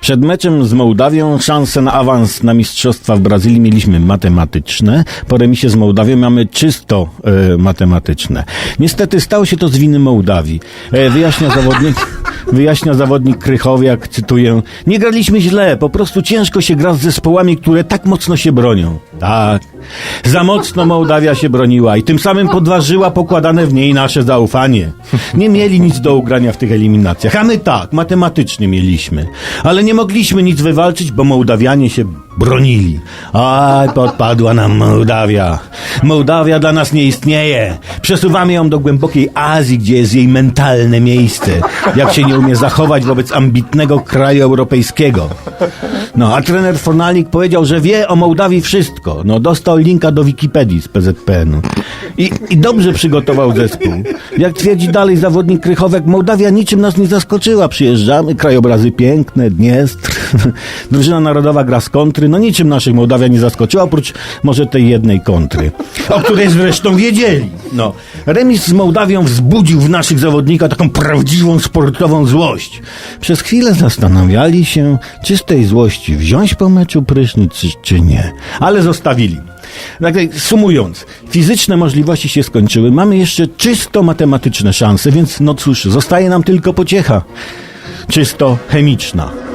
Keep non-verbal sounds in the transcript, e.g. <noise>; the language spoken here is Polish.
Przed meczem z Mołdawią szansę na awans na mistrzostwa w Brazylii mieliśmy matematyczne. Po remisie z Mołdawią mamy czysto e, matematyczne. Niestety stało się to z winy Mołdawii. E, wyjaśnia zawodnik, <laughs> wyjaśnia zawodnik Krychowiak, cytuję, nie graliśmy źle, po prostu ciężko się gra z zespołami, które tak mocno się bronią. Tak. Za mocno Mołdawia się broniła i tym samym podważyła pokładane w niej nasze zaufanie. Nie mieli nic do ugrania w tych eliminacjach, a my tak, matematycznie mieliśmy. Ale nie mogliśmy nic wywalczyć, bo Mołdawianie się bronili. Aj, podpadła nam Mołdawia. Mołdawia dla nas nie istnieje. Przesuwamy ją do głębokiej Azji, gdzie jest jej mentalne miejsce. Jak się nie umie zachować wobec ambitnego kraju europejskiego. No, a trener Fornalik powiedział, że wie o Mołdawii wszystko. No, dostał linka do Wikipedii z PZPN-u. I, I dobrze przygotował zespół. Jak twierdzi dalej zawodnik Krychowek, Mołdawia niczym nas nie zaskoczyła. Przyjeżdżamy, krajobrazy piękne, Dniestr. <laughs> Drużyna narodowa gra z kontry. No niczym naszych Mołdawia nie zaskoczyła, oprócz może tej jednej kontry. O której zresztą wiedzieli. No. Remis z Mołdawią wzbudził w naszych zawodnikach taką prawdziwą sportową złość. Przez chwilę zastanawiali się, czy z tej złości wziąć po meczu prysznic, czy, czy nie. Ale zostawili. Tak, sumując, fizyczne możliwości się skończyły, mamy jeszcze czysto matematyczne szanse, więc no cóż, zostaje nam tylko pociecha. Czysto chemiczna.